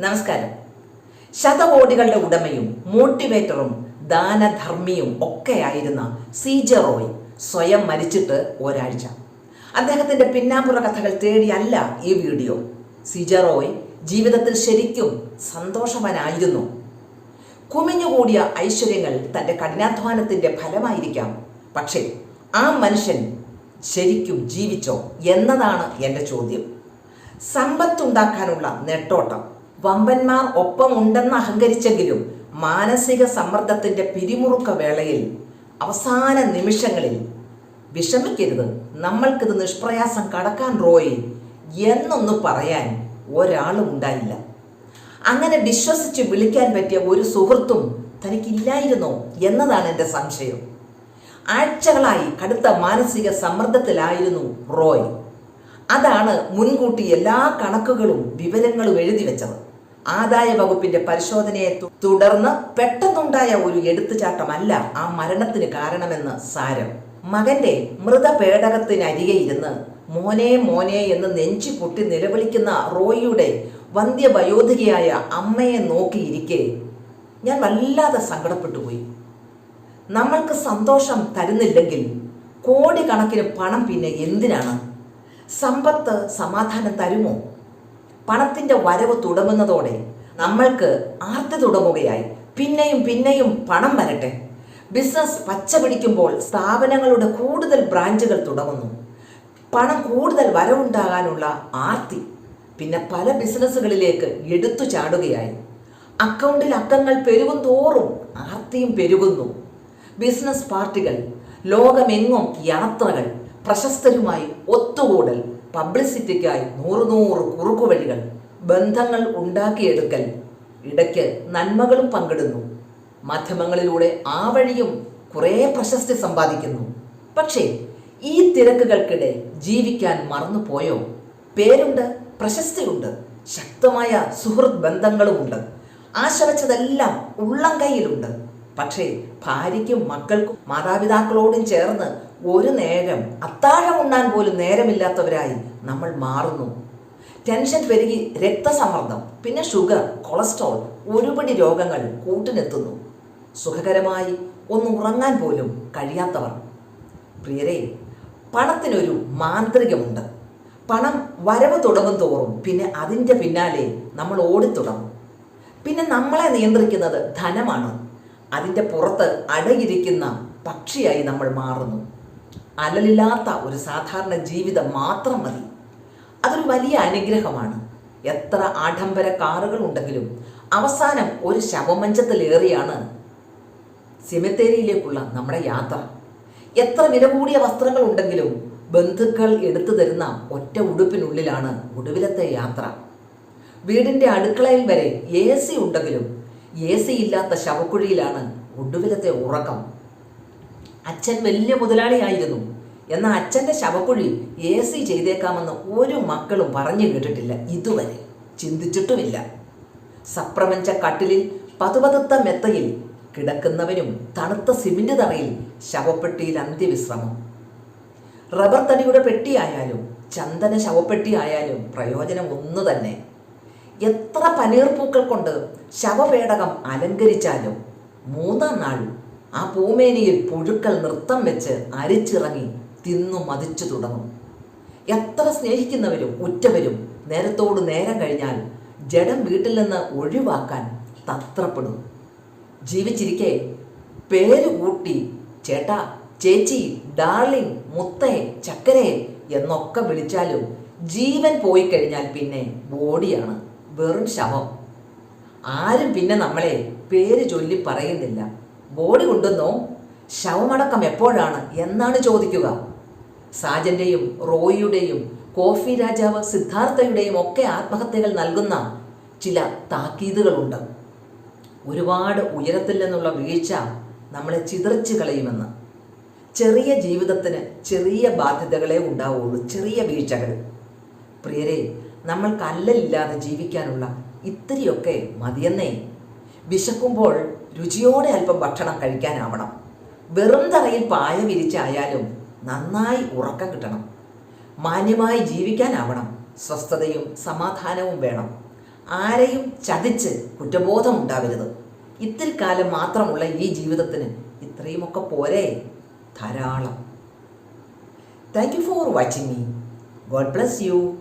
നമസ്കാരം. ശതകോടികളുടെ ഉടമയും മോട്ടിവേറ്ററും ദാനധർമ്മിയും ഒക്കെയായിരുന്ന സി ജെ റോയ് സ്വയം മരിച്ചിട്ട് ഒരാഴ്ച. അദ്ദേഹത്തിന്റെ പിന്നാമ്പുറ കഥകൾ തേടിയല്ല ഈ വീഡിയോ. സി ജെ റോയ് ജീവിതത്തിൽ ശരിക്കും സന്തോഷവാനായിരുന്നു. കുമിഞ്ഞുകൂടിയ ഐശ്വര്യങ്ങൾ തന്റെ കഠിനാധ്വാനത്തിന്റെ ഫലമായിരിക്കാം. പക്ഷേ ആ മനുഷ്യൻ ശരിക്കും ജീവിച്ചോ എന്നതാണ് എന്റെ ചോദ്യം. സമ്പത്തുണ്ടാക്കാനുള്ള നെട്ടോട്ടം. വമ്പന്മാർ ഒപ്പമുണ്ടെന്ന് അഹങ്കരിച്ചെങ്കിലും മാനസിക സമ്മർദ്ദത്തിന്റെ പിരിമുറുക്ക വേളയിൽ അവസാന നിമിഷങ്ങളിൽ വിഷമിക്കരുത്. നമ്മൾക്കിത് നിഷ്പ്രയാസം കടക്കാൻ റോയി എന്നൊന്ന് പറയാൻ ഒരാളും ഉണ്ടായില്ല. അങ്ങനെ വിശ്വസിച്ച് വിളിക്കാൻ പറ്റിയ ഒരു സുഹൃത്തും തനിക്കില്ലായിരുന്നോ എന്നതാണ് എന്റെ സംശയം. ആഴ്ചകളായി കടുത്ത മാനസിക സമ്മർദ്ദത്തിലായിരുന്നു റോയ്. അതാണ് മുൻകൂട്ടി എല്ലാ കണക്കുകളും വിവരങ്ങളും എഴുതി വെച്ചത്. ആദായ വകുപ്പിന്റെ പരിശോധനയെ തുടർന്ന് പെട്ടെന്നുണ്ടായ ഒരു എടുത്തുചാട്ടമല്ല ആ മരണത്തിന് കാരണമെന്ന് സാരം. മകന്റെ മൃതപേടകത്തിനരികെ ഇരുന്ന് മോനെ മോനെ എന്ന് നെഞ്ചു പൊട്ടി നിലവിളിക്കുന്ന റോയിയുടെ വന്ധ്യവയോധികയായ അമ്മയെ നോക്കിയിരിക്കെ ഞാൻ വല്ലാതെ സങ്കടപ്പെട്ടു പോയി നമ്മൾക്ക് സന്തോഷം തരുന്നില്ലെങ്കിൽ കോടിക്കണക്കിന് പണം പിന്നെ എന്തിനാണ്? സമ്പത്ത് സമാധാനം തരുമോ? പണത്തിന്റെ വരവ് തുടങ്ങുന്നതോടെ നമ്മൾക്ക് ആർത്തി തുടങ്ങുകയായി. പിന്നെയും പിന്നെയും പണം വരട്ടെ. ബിസിനസ് പച്ച പിടിക്കുമ്പോൾ സ്ഥാപനങ്ങളുടെ കൂടുതൽ ബ്രാഞ്ചുകൾ തുടങ്ങുന്നു. പണം കൂടുതൽ വരവുണ്ടാകാനുള്ള ആർത്തി പിന്നെ പല ബിസിനസ്സുകളിലേക്ക് എടുത്തു ചാടുകയായി. അക്കൗണ്ടിൽ അക്കങ്ങൾ പെരുകും തോറും ആർത്തിയും പെരുകുന്നു. ബിസിനസ് പാർട്ടികൾ ലോകമെങ്ങും യാത്രകൾ പ്രശസ്തരുമായി ഒത്തുകൂടൽ പബ്ലിസിറ്റിക്കായി നൂറ് നൂറ് കുറുക്കുവഴികൾ ബന്ധങ്ങൾ ഉണ്ടാക്കിയെടുക്കൽ ഇടയ്ക്ക് നന്മകളും പങ്കിടുന്നു. മാധ്യമങ്ങളിലൂടെ ആ വഴിയും കുറേ പ്രശസ്തി സമ്പാദിക്കുന്നു. പക്ഷേ ഈ തിരക്കുകൾക്കിടെ ജീവിക്കാൻ മറന്നുപോയോ? പേരുണ്ട് പ്രശസ്തിയുണ്ട് ശക്തമായ സുഹൃത് ബന്ധങ്ങളുമുണ്ട്. ആശ ഉള്ളം കയ്യിലുണ്ട് പക്ഷേ ഭാര്യയ്ക്കും മക്കൾക്കും മാതാപിതാക്കളോടും ചേർന്ന് ഒരു നേരം അത്താഴം ഉണ്ണാൻ പോലും നേരമില്ലാത്തവരായി നമ്മൾ മാറുന്നു. ടെൻഷൻ പെരുകി രക്തസമ്മർദ്ദം പിന്നെ ഷുഗർ കൊളസ്ട്രോൾ ഒരുപടി രോഗങ്ങൾ കൂട്ടിനെത്തുന്നു. സുഖകരമായി ഒന്ന് ഉറങ്ങാൻ പോലും കഴിയാത്തവർ. പ്രിയരെ പണത്തിനൊരു മാന്ത്രികമുണ്ട്. പണം വരവ് തുടങ്ങും തോറും പിന്നെ അതിന്റെ പിന്നാലെ നമ്മൾ ഓടിത്തുടങ്ങും. പിന്നെ നമ്മളെ നിയന്ത്രിക്കുന്നത് ധനമാണ്. അതിന്റെ പുറത്ത് അടയിരിക്കുന്ന പക്ഷിയായി നമ്മൾ മാറുന്നു. അലലില്ലാത്ത ഒരു സാധാരണ ജീവിതം മാത്രം മതി. അതൊരു വലിയ അനുഗ്രഹമാണ്. എത്ര ആഡംബര കാറുകൾ ഉണ്ടെങ്കിലും അവസാനം ഒരു ശവമഞ്ചത്തിലേറിയാണ് സെമിത്തേരിയിലേക്കുള്ള നമ്മുടെ യാത്ര. എത്ര വില കൂടിയ വസ്ത്രങ്ങൾ ഉണ്ടെങ്കിലും ബന്ധുക്കൾ എടുത്തു തരുന്ന ഒറ്റ ഉടുപ്പിനുള്ളിലാണ് ഒടുവിലത്തെ യാത്ര. വീടിന്റെ അടുക്കളയിൽ വരെ എ സി ഉണ്ടെങ്കിലും എ സി ഇല്ലാത്ത ശവക്കുഴിയിലാണ് ഒടുവിലത്തെ ഉറക്കം. അച്ഛൻ വലിയ മുതലാളിയായിരുന്നു. എന്നാൽ അച്ഛന്റെ ശവക്കുഴി എ സി ചെയ്തേക്കാമെന്ന് ഒരു മക്കളും പറഞ്ഞു കേട്ടിട്ടില്ല ഇതുവരെ. ചിന്തിച്ചിട്ടുമില്ല. സപ്രമഞ്ച കട്ടിലിൽ പതുപതുത്ത മെത്തയിൽ കിടക്കുന്നവനും തണുത്ത സിമന്റ് തറയിൽ ശവപ്പെട്ടിയിൽ അന്ത്യവിശ്രമം. റബ്ബർ തടിയുടെ പെട്ടിയായാലും ചന്ദന ശവപ്പെട്ടി ആയാലും പ്രയോജനം ഒന്നു തന്നെ എത്ര പനീർപ്പൂക്കൾ കൊണ്ട് ശവപേടകം അലങ്കരിച്ചാലും മൂന്നാം നാൾ ആ പൂമേനിയിൽ പുഴുക്കൾ നൃത്തം വെച്ച് അരിച്ചിറങ്ങി തിന്നു മതിച്ചു തുടങ്ങും. എത്ര സ്നേഹിക്കുന്നവരും ഉറ്റവരും നേരത്തോട് നേരം കഴിഞ്ഞാൽ ജഡം വീട്ടിൽ നിന്ന് ഒഴിവാക്കാൻ തത്രപ്പെടും. ജീവിച്ചിരിക്കെ പേര് കൂട്ടി ചേട്ടാ ചേച്ചി ഡാർലിംഗ് മുത്തേ ചക്കരേ എന്നൊക്കെ വിളിച്ചാലും ജീവൻ പോയി കഴിഞ്ഞാൽ പിന്നെ ബോഡിയാണ്. വെറും ശവം. ആരും പിന്നെ നമ്മളെ പേര് ചൊല്ലി പറയുന്നില്ല. ബോഡി കൊണ്ടുവന്നോ? ശവമടക്കം എപ്പോഴാണ് എന്നാണ് ചോദിക്കുക. സാജന്റെയും റോയിയുടെയും കോഫി രാജാവ് സിദ്ധാർത്ഥയുടെയും ഒക്കെ ആത്മഹത്യകൾ നൽകുന്ന ചില താക്കീതുകളുണ്ട്. ഒരുപാട് ഉയരത്തിൽ നിന്നുള്ള വീഴ്ച നമ്മളെ ചിതറിച്ച് കളയുമെന്ന്. ചെറിയ ജീവിതത്തിന് ചെറിയ ബാധ്യതകളെ ഉണ്ടാവുള്ളൂ. ചെറിയ വീഴ്ചകൾ. പ്രിയരെ നമ്മൾ കല്ലലില്ലാതെ ജീവിക്കാനുള്ള ഇത്തിരിയൊക്കെ മതിയെന്നേ. വിശക്കുമ്പോൾ രുചിയോടെ അല്പം ഭക്ഷണം കഴിക്കാനാവണം. വെറും തറയിൽ പായ വിരിച്ചായാലും നന്നായി ഉറക്കം കിട്ടണം. മാന്യമായി ജീവിക്കാനാവണം. സ്വസ്ഥതയും സമാധാനവും വേണം. ആരെയും ചതിച്ച് കുറ്റബോധം ഉണ്ടാവരുത്. ഇത്തിരി കാലം മാത്രമുള്ള ഈ ജീവിതത്തിന് ഇത്രയുമൊക്കെ പോരെ. ധാരാളം. Thank you for watching me God bless you